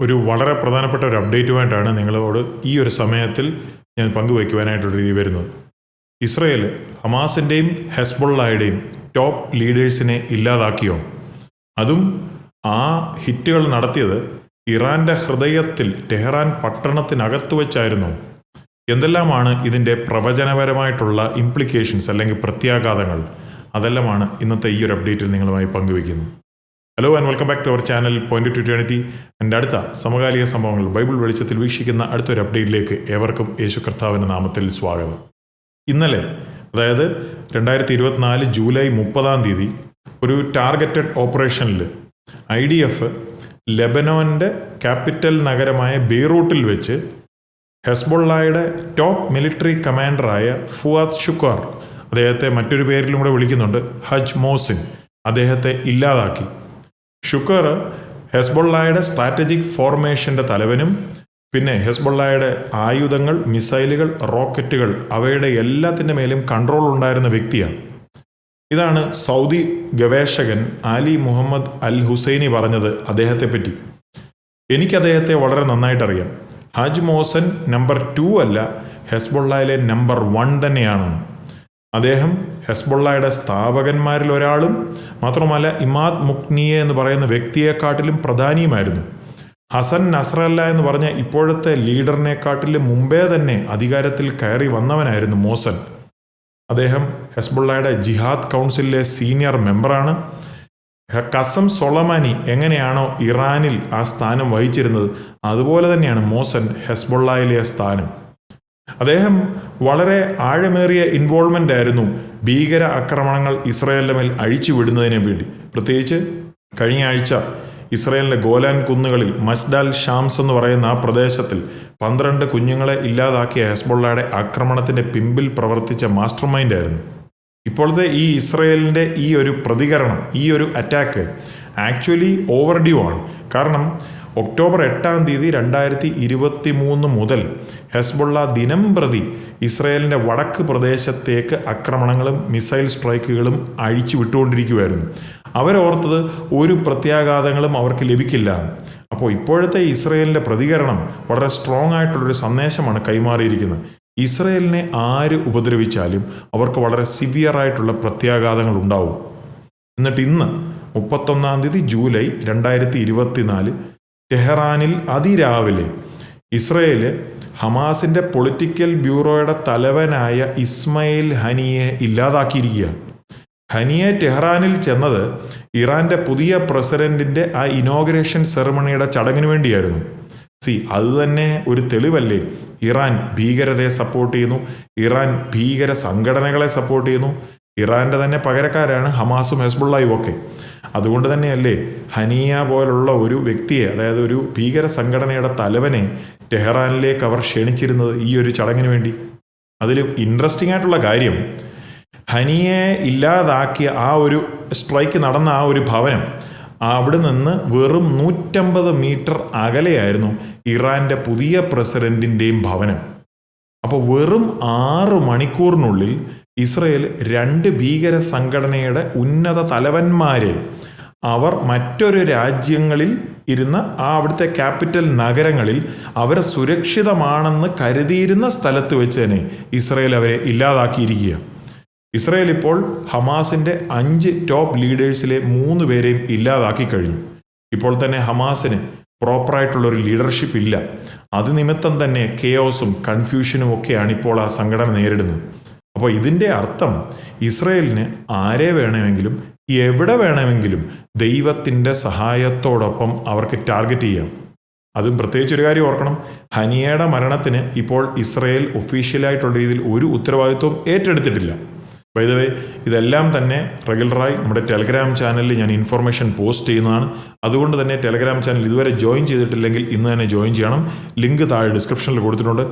ഒരു വളരെ പ്രധാനപ്പെട്ട ഒരു അപ്ഡേറ്റുമായിട്ടാണ് നിങ്ങളോട് ഈ ഒരു സമയത്തിൽ ഞാൻ പങ്കുവയ്ക്കുവാനായിട്ടുള്ള രീതി വരുന്നത്. ഇസ്രയേൽ ഹമാസിന്റെയും ഹെസ്ബുള്ളയുടെയും ടോപ്പ് ലീഡേഴ്സിനെ ഇല്ലാതാക്കിയോ? അതും ആ ഹിറ്റുകൾ നടത്തിയത് ഇറാന്റെ ഹൃദയത്തിൽ ടെഹ്റാൻ പട്ടണത്തിനകത്ത് വെച്ചായിരുന്നു? എന്തെല്ലാമാണ് ഇതിന്റെ പ്രവചനപരമായിട്ടുള്ള ഇംപ്ലിക്കേഷൻസ് അല്ലെങ്കിൽ പ്രത്യാഘാതങ്ങൾ? അതെല്ലാമാണ് ഇന്നത്തെ ഈ ഒരു അപ്ഡേറ്റിൽ നിങ്ങളുമായി പങ്കുവയ്ക്കുന്നത്. Hello and welcome back to our channel point to twenty എന്റെ അടുത്ത സമകാലിക സംഭവങ്ങൾ ബൈബിൾ വെളിച്ചത്തിൽ വീക്ഷിക്കുന്ന അടുത്തൊരു അപ്ഡേറ്റിലേക്ക് ഏവർക്കും യേശു കർത്താവിന്റെ നാമത്തിൽ സ്വാഗതം. ഇന്നലെ അതായത് രണ്ടായിരത്തി ഇരുപത്തിനാല് ജൂലൈ മുപ്പതാം തീയതി ഒരു ടാർഗറ്റഡ് ഓപ്പറേഷനിൽ ഐ ഡി എഫ് ലെബനോന്റെ ക്യാപിറ്റൽ നഗരമായ ബെയ്റൂട്ടിൽ വെച്ച് ഹെസ്ബുള്ളയുടെ ടോപ്പ് മിലിറ്ററി കമാൻഡറായ ഫുവാദ് ഷുക്കാർ അദ്ദേഹത്തെ മറ്റൊരു പേരിലും കൂടെ വിളിക്കുന്നുണ്ട് ഹജ് മോസിൻ അദ്ദേഹത്തെ ഇല്ലാതാക്കി. ഷുക്കർ ഹെസ്ബൊള്ളായുടെ സ്ട്രാറ്റജിക് ഫോർമേഷന്റെ തലവനും പിന്നെ ഹെസ്ബൊള്ളായുടെ ആയുധങ്ങൾ മിസൈലുകൾ റോക്കറ്റുകൾ അവയുടെ എല്ലാത്തിന്റെ മേലും കൺട്രോൾ ഉണ്ടായിരുന്ന വ്യക്തിയാണ്. ഇതാണ് സൗദി ഗവേഷകൻ അലി മുഹമ്മദ് അൽ ഹുസൈനി പറഞ്ഞത് അദ്ദേഹത്തെപ്പറ്റി. എനിക്ക് അദ്ദേഹത്തെ വളരെ നന്നായിട്ടറിയാം. ഹാജ് മോസൻ നമ്പർ ടു അല്ല ഹെസ്ബൊള്ളയിലെ നമ്പർ വൺ തന്നെയാണ് അദ്ദേഹം ഹെസ്ബുള്ളയുടെ സ്ഥാപകന്മാരിൽ ഒരാളും മാത്രമല്ല ഇമാദ് മുക്നിയെ എന്ന് പറയുന്ന വ്യക്തിയെക്കാട്ടിലും പ്രധാനിയുമായിരുന്നു. ഹസൻ നസ്രല്ല എന്ന് പറഞ്ഞ ഇപ്പോഴത്തെ ലീഡറിനെക്കാട്ടിലും മുമ്പേ തന്നെ അധികാരത്തിൽ കയറി വന്നവനായിരുന്നു മോസൻ. അദ്ദേഹം ഹെസ്ബുള്ളയുടെ ജിഹാദ് കൗൺസിലിലെ സീനിയർ മെമ്പറാണ്. കസം സൊളമാനി എങ്ങനെയാണോ ഇറാനിൽ ആ സ്ഥാനം വഹിച്ചിരുന്നത് അതുപോലെ തന്നെയാണ് മോസൻ ഹെസ്ബുള്ളയിലെ സ്ഥാനം. അദ്ദേഹം വളരെ ആഴമേറിയ ഇൻവോൾവ്മെന്റ് ആയിരുന്നു ഭീകര ആക്രമണങ്ങൾ ഇസ്രായേലിന്റെ മേൽ അഴിച്ചുവിടുന്നതിന് വേണ്ടി. പ്രത്യേകിച്ച് കഴിഞ്ഞ ആഴ്ച ഇസ്രായേലിന്റെ ഗോലാൻ കുന്നുകളിൽ മസ്ഡാൽ ഷാംസ് എന്ന് പറയുന്ന ആ പ്രദേശത്തിൽ പന്ത്രണ്ട് കുഞ്ഞുങ്ങളെ ഇല്ലാതാക്കിയ ഹെസ്ബുള്ളയുടെ ആക്രമണത്തിന്റെ പിമ്പിൽ പ്രവർത്തിച്ച മാസ്റ്റർ മൈൻഡ് ആയിരുന്നു. ഇപ്പോഴത്തെ ഈ ഇസ്രയേലിന്റെ ഈ ഒരു പ്രതികരണം ഈ ഒരു അറ്റാക്ക് ആക്ച്വലി ഓവർ ഡ്യൂ ആണ്. കാരണം ഒക്ടോബർ എട്ടാം തീയതി രണ്ടായിരത്തി ഇരുപത്തി മൂന്ന് മുതൽ ഹെസ്ബുള്ള ദിനം പ്രതി ഇസ്രയേലിന്റെ വടക്ക് പ്രദേശത്തേക്ക് ആക്രമണങ്ങളും മിസൈൽ സ്ട്രൈക്കുകളും അഴിച്ചു വിട്ടുകൊണ്ടിരിക്കുമായിരുന്നു അവരോർത്തത് ഒരു പ്രത്യാഘാതങ്ങളും അവർക്ക് ലഭിക്കില്ല. അപ്പോൾ ഇപ്പോഴത്തെ ഇസ്രയേലിന്റെ പ്രതികരണം വളരെ സ്ട്രോങ് ആയിട്ടുള്ളൊരു സന്ദേശമാണ് കൈമാറിയിരിക്കുന്നത്. ഇസ്രയേലിനെ ആര് ഉപദ്രവിച്ചാലും അവർക്ക് വളരെ സിവിയർ ആയിട്ടുള്ള പ്രത്യാഘാതങ്ങൾ ഉണ്ടാവും. എന്നിട്ട് ഇന്ന് മുപ്പത്തൊന്നാം തീയതി ജൂലൈ രണ്ടായിരത്തി ഇരുപത്തിനാല് ടെഹ്റാനിൽ അതിരാവിലെ ഇസ്രയേൽ ഹമാസിന്റെ പൊളിറ്റിക്കൽ ബ്യൂറോയുടെ തലവനായ ഇസ്മയിൽ ഹനിയെ ഇല്ലാതാക്കിയിരിക്കുക ഹനിയെ ടെഹ്റാനിൽ ചെന്നത് ഇറാന്റെ പുതിയ പ്രസിഡന്റിന്റെ ആ ഇനോഗ്രേഷൻ സെറമണിയുടെ ചടങ്ങിന് വേണ്ടിയായിരുന്നു. സി അത് തന്നെ ഒരു തെളിവല്ലേ? ഇറാൻ ഭീകരതയെ സപ്പോർട്ട് ചെയ്യുന്നു. ഇറാൻ ഭീകര സംഘടനകളെ സപ്പോർട്ട് ചെയ്യുന്നു. ഇറാന്റെ തന്നെ പകരക്കാരാണ് ഹമാസും ഹെസ്ബുള്ളയും ഒക്കെ. അതുകൊണ്ട് തന്നെയല്ലേ ഹനിയ പോലുള്ള ഒരു വ്യക്തിയെ അതായത് ഒരു ഭീകര സംഘടനയുടെ തലവനെ ടെഹ്റാനിലേക്ക് അവർ ക്ഷണിച്ചിരുന്നത് ഈ ഒരു ചടങ്ങിന് വേണ്ടി. അതിൽ ഇൻട്രസ്റ്റിംഗ് ആയിട്ടുള്ള കാര്യം ഹനിയെ ഇല്ലാതാക്കിയ ആ ഒരു സ്ട്രൈക്ക് നടന്ന ആ ഒരു ഭവനം അവിടെ നിന്ന് വെറും നൂറ്റമ്പത് മീറ്റർ അകലെയായിരുന്നു ഇറാന്റെ പുതിയ പ്രസിഡന്റിന്റെയും ഭവനം. അപ്പോൾ വെറും ആറ് മണിക്കൂറിനുള്ളിൽ ഇസ്രയേൽ രണ്ട് ഭീകര സംഘടനയുടെ ഉന്നത തലവന്മാരെ. അവർ മറ്റൊരു രാജ്യങ്ങളിൽ ഇരുന്ന് ആ അവിടുത്തെ ക്യാപിറ്റൽ നഗരങ്ങളിൽ അവരെ സുരക്ഷിതമാണെന്ന് കരുതിയിരുന്ന സ്ഥലത്ത് വെച്ച് തന്നെ ഇസ്രയേൽ അവരെ ഇല്ലാതാക്കിയിരിക്കുക. ഇസ്രയേൽ ഇപ്പോൾ ഹമാസിന്റെ അഞ്ച് ടോപ്പ് ലീഡേഴ്സിലെ മൂന്ന് പേരെയും ഇല്ലാതാക്കി കഴിഞ്ഞു. ഇപ്പോൾ തന്നെ ഹമാസിന് പ്രോപ്പറായിട്ടുള്ള ഒരു ലീഡർഷിപ്പ് ഇല്ല. അത് നിമിത്തം തന്നെ കെയോസും കൺഫ്യൂഷനും ഒക്കെയാണ് ഇപ്പോൾ ആ സംഘടന നേരിടുന്നത്. അപ്പോൾ ഇതിന്റെ അർത്ഥം ഇസ്രയേലിന് ആരെ വേണമെങ്കിലും എവിടെ വേണമെങ്കിലും ദൈവത്തിന്റെ സഹായത്തോടൊപ്പം അവർക്ക് ടാർഗറ്റ് ചെയ്യാം. അതും പ്രത്യേകിച്ച് ഒരു കാര്യം ഓർക്കണം. ഹനിയയുടെ മരണത്തിന് ഇപ്പോൾ ഇസ്രയേൽ ഒഫീഷ്യലായിട്ടുള്ള രീതിയിൽ ഒരു ഉത്തരവാദിത്വം ഏറ്റെടുത്തിട്ടില്ല. വൈദവേ ഇതെല്ലാം തന്നെ റെഗുലറായി നമ്മുടെ ടെലഗ്രാം ചാനലിൽ ഞാൻ ഇൻഫർമേഷൻ പോസ്റ്റ് ചെയ്യുന്നതാണ്. അതുകൊണ്ട് തന്നെ ടെലഗ്രാം ചാനൽ ഇതുവരെ ജോയിൻ ചെയ്തിട്ടില്ലെങ്കിൽ ഇന്ന് തന്നെ ജോയിൻ ചെയ്യണം. ലിങ്ക് താഴെ ഡിസ്ക്രിപ്ഷനിൽ കൊടുത്തിട്ടുണ്ട്.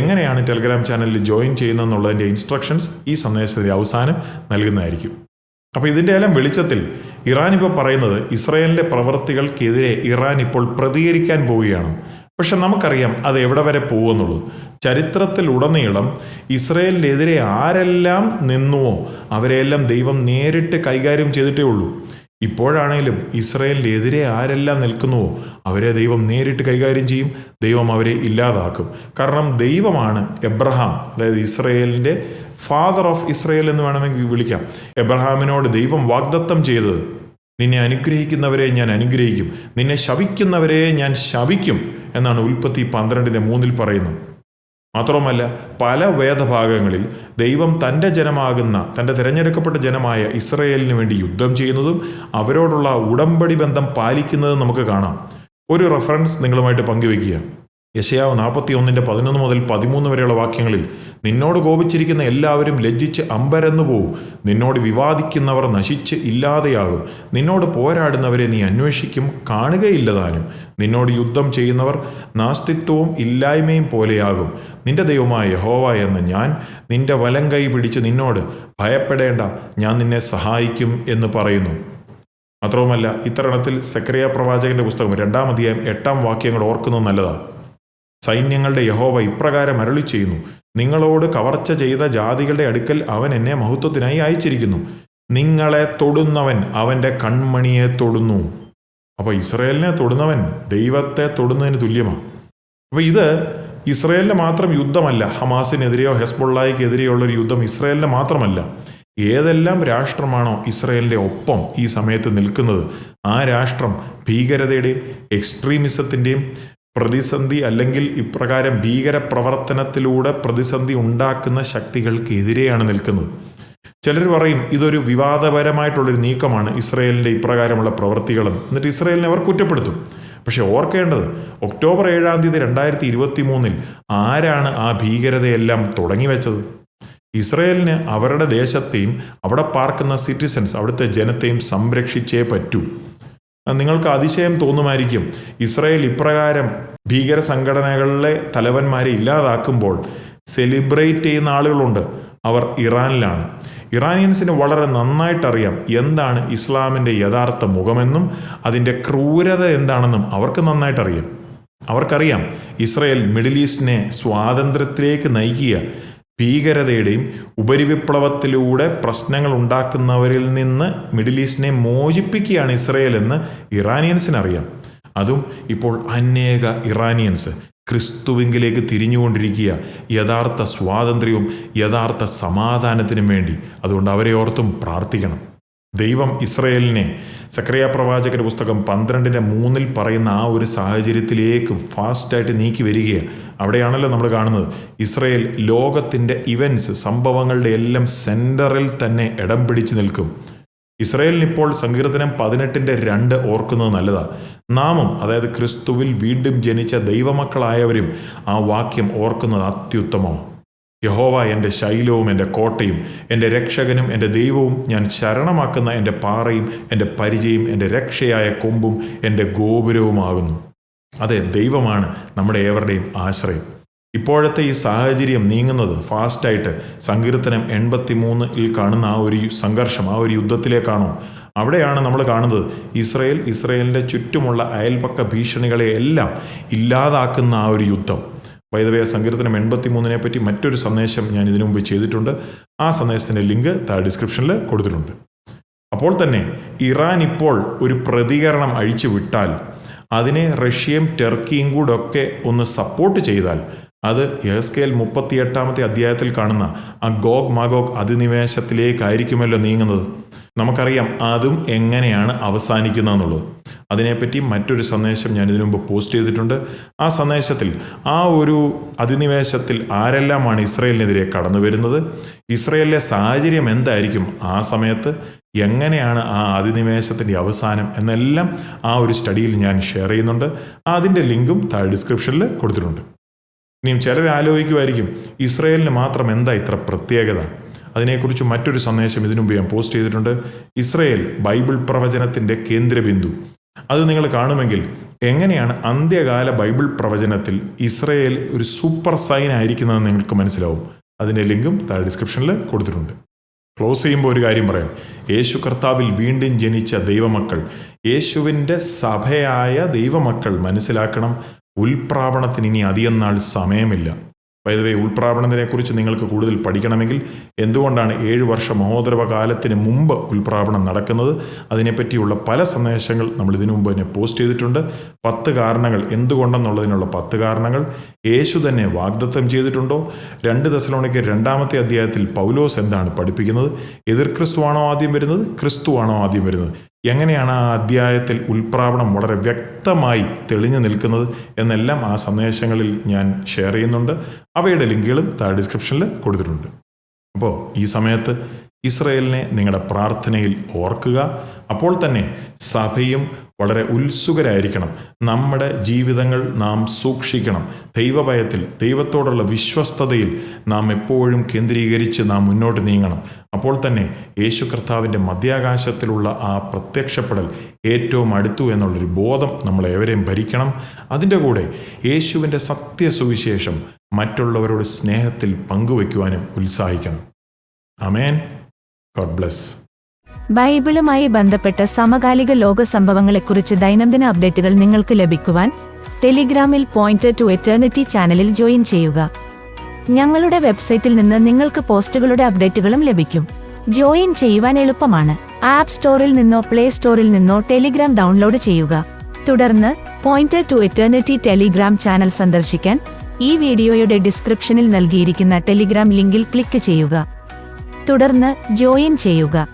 എങ്ങനെയാണ് ടെലഗ്രാം ചാനലിൽ ജോയിൻ ചെയ്യുന്നതെന്നുള്ളതിന്റെ ഇൻസ്ട്രക്ഷൻസ് ഈ സന്ദേശത്തിന്റെ അവസാനം നൽകുന്നതായിരിക്കും. അപ്പോൾ ഇതിന്റെ എല്ലാം വെളിച്ചത്തിൽ ഇറാൻ ഇപ്പോൾ പറയുന്നത് ഇസ്രയേലിന്റെ പ്രവർത്തികൾക്കെതിരെ ഇറാൻ ഇപ്പോൾ പ്രതികരിക്കാൻ പോവുകയാണ്. പക്ഷെ നമുക്കറിയാം അത് എവിടെ വരെ പോകുമെന്നുള്ളത് ചരിത്രത്തിലുടനീളം ഇസ്രയേലിനെതിരെ ആരെല്ലാം നിന്നുവോ അവരെയെല്ലാം ദൈവം നേരിട്ട് കൈകാര്യം ചെയ്തിട്ടേ ഉള്ളൂ. ഇപ്പോഴാണെങ്കിലും ഇസ്രയേലിനെതിരെ ആരെല്ലാം നിൽക്കുന്നുവോ അവരെ ദൈവം നേരിട്ട് കൈകാര്യം ചെയ്യും ദൈവം അവരെ ഇല്ലാതാക്കും. കാരണം ദൈവമാണ് എബ്രഹാം അതായത് ഇസ്രയേലിന്റെ ഫാദർ ഓഫ് ഇസ്രയേൽ എന്ന് വേണമെങ്കിൽ വിളിക്കാം. എബ്രഹാമിനോട് ദൈവം വാഗ്ദത്തം ചെയ്തത് നിന്നെ അനുഗ്രഹിക്കുന്നവരെ ഞാൻ അനുഗ്രഹിക്കും. നിന്നെ ശപിക്കുന്നവരെ ഞാൻ ശപിക്കും എന്നാണ് ഉൽപ്പത്തി പന്ത്രണ്ടിന്റെ മൂന്നിൽ പറയുന്നത്. മാത്രമല്ല പല വേദഭാഗങ്ങളിൽ ദൈവം തന്റെ ജനമാകുന്ന തന്റെ തിരഞ്ഞെടുക്കപ്പെട്ട ജനമായ ഇസ്രയേലിന് വേണ്ടി യുദ്ധം ചെയ്യുന്നതും അവരോടുള്ള ഉടമ്പടി ബന്ധം പാലിക്കുന്നതും നമുക്ക് കാണാം. ഒരു റെഫറൻസ് നിങ്ങളുമായിട്ട് പങ്കുവെക്കുക യശയാവ് നാൽപ്പത്തി ഒന്നിന്റെ പതിനൊന്ന് മുതൽ പതിമൂന്ന് വരെയുള്ള വാക്യങ്ങളിൽ നിന്നോട് കോപിച്ചിരിക്കുന്ന എല്ലാവരും ലജ്ജിച്ച് അമ്പരന്നു പോവും. നിന്നോട് വിവാദിക്കുന്നവർ നശിച്ച് ഇല്ലാതെയാകും. നിന്നോട് പോരാടുന്നവരെ നീ അന്വേഷിക്കും കാണുകയില്ലതാനും. നിന്നോട് യുദ്ധം ചെയ്യുന്നവർ നാസ്തിത്വവും ഇല്ലായ്മയും പോലെയാകും. നിന്റെ ദൈവമായ യഹോവ എന്ന ഞാൻ നിന്റെ വലം കൈ പിടിച്ച് നിന്നോട് ഭയപ്പെടേണ്ട ഞാൻ നിന്നെ സഹായിക്കും എന്ന് പറയുന്നു. മാത്രവുമല്ല ഇത്തരണത്തിൽ സക്രിയ പ്രവാചകന്റെ പുസ്തകം രണ്ടാം അധ്യായം എട്ടാം വാക്യങ്ങൾ ഓർക്കുന്നത് നല്ലതാണ്. സൈന്യങ്ങളുടെ യഹോവ ഇപ്രകാരം അരളി ചെയ്യുന്നു നിങ്ങളോട് കവർച്ച ചെയ്ത ജാതികളുടെ അടുക്കൽ അവൻ എന്നെ മഹത്വത്തിനായി അയച്ചിരിക്കുന്നു. നിങ്ങളെ തൊടുന്നവൻ അവന്റെ കൺമണിയെ തൊടുന്നു. അപ്പോൾ ഇസ്രയേലിനെ തൊടുന്നവൻ ദൈവത്തെ തൊടുന്നതിന് തുല്യമാണ് അപ്പോൾ ഇത് ഇസ്രയേലിന് മാത്രം യുദ്ധമല്ല ഹമാസിനെതിരെയോ ഹെസ്ബുള്ളായിക്കെതിരെയോ ഉള്ള ഒരു യുദ്ധം ഇസ്രയേലിന് മാത്രമല്ല. ഏതെല്ലാം രാഷ്ട്രമാണോ ഇസ്രയേലിന്റെ ഒപ്പം ഈ സമയത്ത് നിൽക്കുന്നത് ആ രാഷ്ട്രം ഭീകരതയുടെയും എക്സ്ട്രീമിസത്തിന്റെയും പ്രതിസന്ധി അല്ലെങ്കിൽ ഇപ്രകാരം ഭീകര പ്രവർത്തനത്തിലൂടെ പ്രതിസന്ധി ഉണ്ടാക്കുന്ന ശക്തികൾക്കെതിരെയാണ് നിൽക്കുന്നത്. ചിലർ പറയും ഇതൊരു വിവാദപരമായിട്ടുള്ളൊരു നീക്കമാണ് ഇസ്രയേലിന്റെ ഇപ്രകാരമുള്ള പ്രവൃത്തികളെന്ന് എന്നിട്ട് ഇസ്രയേലിനെ അവർ കുറ്റപ്പെടുത്തും. പക്ഷെ ഓർക്കേണ്ടത് ഒക്ടോബർ ഏഴാം തീയതി രണ്ടായിരത്തി ഇരുപത്തി മൂന്നിൽ ആരാണ് ആ ഭീകരതയെല്ലാം തുടങ്ങി വെച്ചത്? ഇസ്രയേലിന് അവരുടെ ദേശത്തെയും അവിടെ പാർക്കുന്ന സിറ്റിസൻസ് അവിടുത്തെ ജനത്തെയും സംരക്ഷിച്ചേ പറ്റൂ. നിങ്ങൾക്ക് അതിശയം തോന്നുമായിരിക്കും. ഇസ്രയേൽ ഇപ്രകാരം ഭീകര സംഘടനകളിലെ തലവന്മാരെ ഇല്ലാതാക്കുമ്പോൾ സെലിബ്രേറ്റ് ചെയ്യുന്ന ആളുകളുണ്ട്. അവർ ഇറാനിലാണ്. ഇറാനിയൻസിന് വളരെ നന്നായിട്ടറിയാം എന്താണ് ഇസ്ലാമിന്റെ യഥാർത്ഥ മുഖമെന്നും അതിന്റെ ക്രൂരത എന്താണെന്നും അവർക്ക് നന്നായിട്ടറിയാം. അവർക്കറിയാം ഇസ്രയേൽ മിഡിൽ ഈസ്റ്റിനെ സ്വാതന്ത്ര്യത്തിലേക്ക് നയിക്കുക ഭീകരതയുടെയും ഉപരിവിപ്ലവത്തിലൂടെ പ്രശ്നങ്ങൾ ഉണ്ടാക്കുന്നവരിൽ നിന്ന് മിഡിൽ ഈസ്റ്റിനെ മോചിപ്പിക്കുകയാണ് ഇസ്രയേൽ എന്ന് ഇറാനിയൻസിനറിയാം. അതും ഇപ്പോൾ അനേക ഇറാനിയൻസ് ക്രിസ്തുവിങ്കിലേക്ക് തിരിഞ്ഞുകൊണ്ടിരിക്കുക യഥാർത്ഥ സ്വാതന്ത്ര്യവും യഥാർത്ഥ സമാധാനത്തിനും വേണ്ടി. അതുകൊണ്ട് അവരെ ഓർത്തും പ്രാർത്ഥിക്കണം. ദൈവം ഇസ്രയേലിനെ സക്രിയ പ്രവാചകരുടെ പുസ്തകം പന്ത്രണ്ടിന്റെ മൂന്നിൽ പറയുന്ന ആ ഒരു സാഹചര്യത്തിലേക്ക് ഫാസ്റ്റായിട്ട് നീക്കി വരികയാണ്. അവിടെയാണല്ലോ നമ്മൾ കാണുന്നത്. ഇസ്രയേൽ ലോകത്തിന്റെ ഇവൻസ് സംഭവങ്ങളുടെ എല്ലാം സെന്ററിൽ തന്നെ ഇടം പിടിച്ചു നിൽക്കും. ഇസ്രയേലിന് ഇപ്പോൾ സങ്കീർത്തനം പതിനെട്ടിന്റെ രണ്ട് ഓർക്കുന്നത് നല്ലതാണ് നാമും അതായത് ക്രിസ്തുവിൽ വീണ്ടും ജനിച്ച ദൈവമക്കളായവരും ആ വാക്യം ഓർക്കുന്നത് അത്യുത്തമമാണ്. യഹോവ എന്റെ ശൈലവും എന്റെ കോട്ടയും എന്റെ രക്ഷകനും എന്റെ ദൈവവും ഞാൻ ശരണമാക്കുന്ന എന്റെ പാറയും എന്റെ പരിചയം എന്റെ രക്ഷയായ കൊമ്പും എന്റെ ഗോപുരവുമാകുന്നു. അതെ ദൈവമാണ് നമ്മുടെ ഏവരുടെയും ആശ്രയം. ഇപ്പോഴത്തെ ഈ സാഹചര്യം നീങ്ങുന്നത് ഫാസ്റ്റായിട്ട് സങ്കീർത്തനം എൺപത്തി മൂന്നിൽ കാണുന്ന ആ ഒരു സംഘർഷം ആ ഒരു യുദ്ധത്തിലേക്കാണോ? അവിടെയാണ് നമ്മൾ കാണുന്നത് ഇസ്രയേൽ ഇസ്രയേലിന്റെ ചുറ്റുമുള്ള അയൽപക്ക ഭീഷണികളെ എല്ലാം ഇല്ലാതാക്കുന്ന ആ ഒരു യുദ്ധം. വൈദവയ സങ്കീർത്തനം എൺപത്തി മൂന്നിനെ പറ്റി മറ്റൊരു സന്ദേശം ഞാൻ ഇതിനു മുമ്പ് ചെയ്തിട്ടുണ്ട്. ആ സന്ദേശത്തിന്റെ ലിങ്ക് താഴെ ഡിസ്ക്രിപ്ഷനിൽ കൊടുത്തിട്ടുണ്ട്. അപ്പോൾ തന്നെ ഇറാൻ ഇപ്പോൾ ഒരു പ്രതികരണം അഴിച്ചു വിട്ടാൽ അതിനെ റഷ്യയും ടർക്കിയും ഒക്കെ ഒന്ന് സപ്പോർട്ട് ചെയ്താൽ അത് യഹസ്കേൽ മുപ്പത്തിയെട്ടാമത്തെ അധ്യായത്തിൽ കാണുന്ന ആ ഗോഗ് മാഗോഗ് അധിനിവേശത്തിലേക്കായിരിക്കുമല്ലോ നീങ്ങുന്നത്. നമുക്കറിയാം അതും എങ്ങനെയാണ് അവസാനിക്കുന്നതെന്നുള്ളത്. അതിനെപ്പറ്റി മറ്റൊരു സന്ദേശം ഞാൻ ഇതിനു മുമ്പ് പോസ്റ്റ് ചെയ്തിട്ടുണ്ട്. ആ സന്ദേശത്തിൽ ആ ഒരു അധിനിവേശത്തിൽ ആരെല്ലാമാണ് ഇസ്രയേലിനെതിരെ കടന്നു വരുന്നത്? ഇസ്രയേലിലെ സാഹചര്യം എന്തായിരിക്കും? ആ സമയത്ത് എങ്ങനെയാണ് ആ അധിനിവേശത്തിന്റെ അവസാനം എന്നെല്ലാം ആ ഒരു സ്റ്റഡിയിൽ ഞാൻ ഷെയർ ചെയ്യുന്നുണ്ട്. അതിന്റെ ലിങ്കും താഴെ ഡിസ്ക്രിപ്ഷനിൽ കൊടുത്തിട്ടുണ്ട്. ഇനിയും ചിലർ ആലോചിക്കുമായിരിക്കും ഇസ്രയേലിന് മാത്രം എന്താ ഇത്ര പ്രത്യേകത? അതിനെക്കുറിച്ച് മറ്റൊരു സന്ദേശം ഇതിനുമുമ്പ് ഞാൻ പോസ്റ്റ് ചെയ്തിട്ടുണ്ട്. ഇസ്രയേൽ ബൈബിൾ പ്രവചനത്തിന്റെ കേന്ദ്രബിന്ദു. അത് നിങ്ങൾ കാണുമെങ്കിൽ എങ്ങനെയാണ് അന്ത്യകാല ബൈബിൾ പ്രവചനത്തിൽ ഇസ്രയേൽ ഒരു സൂപ്പർ സൈൻ ആയിരിക്കുന്നതെന്ന് നിങ്ങൾക്ക് മനസ്സിലാവും. അതിന്റെ ലിങ്കും താഴെ ഡിസ്ക്രിപ്ഷനിൽ കൊടുത്തിട്ടുണ്ട്. ക്ലോസ് ചെയ്യുമ്പോൾ ഒരു കാര്യം പറയാം. യേശു കർത്താവിൽ വീണ്ടും ജനിച്ച ദൈവമക്കൾ യേശുവിന്റെ സഭയായ ദൈവമക്കൾ മനസ്സിലാക്കണം. ഉൽപ്രാവണത്തിന് ഇനി അധികം നാൾ സമയമില്ല. വൈദവേ ഉൾപ്രാവണത്തിനെക്കുറിച്ച് നിങ്ങൾക്ക് കൂടുതൽ പഠിക്കണമെങ്കിൽ എന്തുകൊണ്ടാണ് ഏഴ് വർഷ മഹോദരവ കാലത്തിന് മുമ്പ് ഉൾപ്രാവണം നടക്കുന്നത്? അതിനെപ്പറ്റിയുള്ള പല സന്ദേശങ്ങൾ നമ്മൾ ഇതിനു മുമ്പ് തന്നെ പോസ്റ്റ് ചെയ്തിട്ടുണ്ട്. പത്ത് കാരണങ്ങൾ എന്തുകൊണ്ടെന്നുള്ളതിനുള്ള പത്ത് കാരണങ്ങൾ യേശു തന്നെ വാഗ്ദത്തം ചെയ്തിട്ടുണ്ടോ? രണ്ട് ദശലോണിക്ക് രണ്ടാമത്തെ അധ്യായത്തിൽ പൗലോസ് എന്താണ് പഠിപ്പിക്കുന്നത്? എതിർ ക്രിസ്തുവാണോ ആദ്യം വരുന്നത്? ക്രിസ്തുവാണോ ആദ്യം വരുന്നത്? എങ്ങനെയാണ് ആ അധ്യായത്തിൽ ഉൽപ്രാവണം വളരെ വ്യക്തമായി തെളിഞ്ഞു നിൽക്കുന്നത് എന്നെല്ലാം ആ സന്ദേശങ്ങളിൽ ഞാൻ ഷെയർ ചെയ്യുന്നുണ്ട്. അവയുടെ ലിങ്കുകളും താഴെ ഡിസ്ക്രിപ്ഷനിൽ കൊടുത്തിട്ടുണ്ട്. അപ്പോൾ ഈ സമയത്ത് ഇസ്രയേലിനെ നിങ്ങളുടെ പ്രാർത്ഥനയിൽ ഓർക്കുക. അപ്പോൾ തന്നെ സഭയും വളരെ ഉത്സുകരായിരിക്കണം. നമ്മുടെ ജീവിതങ്ങൾ നാം സൂക്ഷിക്കണം. ദൈവഭയത്തിൽ ദൈവത്തോടുള്ള വിശ്വസ്തതയിൽ നാം എപ്പോഴും കേന്ദ്രീകരിച്ച് നാം മുന്നോട്ട് നീങ്ങണം. അപ്പോൾ തന്നെ യേശു കർത്താവിന്റെ മധ്യാകാശത്തിലുള്ള ആ പ്രത്യക്ഷപ്പെടൽ ഏറ്റവും അടുത്തു എന്നുള്ളൊരു ബോധം നമ്മളേവരെയും ഭരിക്കണം. അതിന്റെ കൂടെ യേശുവിന്റെ സത്യസുവിശേഷം മറ്റുള്ളവരോട് സ്നേഹത്തിൽ പങ്കുവയ്ക്കുവാനും ഉത്സാഹിക്കണം. അമേൻ ഗോഡ് ബ്ലെസ്. ബൈബിളുമായി ബന്ധപ്പെട്ട സമകാലിക ലോക സംഭവങ്ങളെക്കുറിച്ച് ദൈനംദിന അപ്ഡേറ്റുകൾ നിങ്ങൾക്ക് ലഭിക്കുവാൻ ടെലിഗ്രാമിൽ പോയിന്റ് ടു എറ്റേണിറ്റി ചാനലിൽ ജോയിൻ ചെയ്യുക. ഞങ്ങളുടെ വെബ്സൈറ്റിൽ നിന്ന് നിങ്ങൾക്ക് പോസ്റ്റുകളുടെ അപ്ഡേറ്റുകളും ലഭിക്കും. ജോയിൻ ചെയ്യുവാൻ എളുപ്പമാണ്. ആപ്പ് സ്റ്റോറിൽ നിന്നോ പ്ലേ സ്റ്റോറിൽ നിന്നോ ടെലിഗ്രാം ഡൗൺലോഡ് ചെയ്യുക. തുടർന്ന് point to eternity Telegram channel സന്ദർശിക്കാൻ ഈ വീഡിയോയുടെ ഡിസ്ക്രിപ്ഷനിൽ നൽകിയിരിക്കുന്ന ടെലിഗ്രാം ലിങ്കിൽ ക്ലിക്ക് ചെയ്യുക. തുടർന്ന് ജോയിൻ ചെയ്യുക.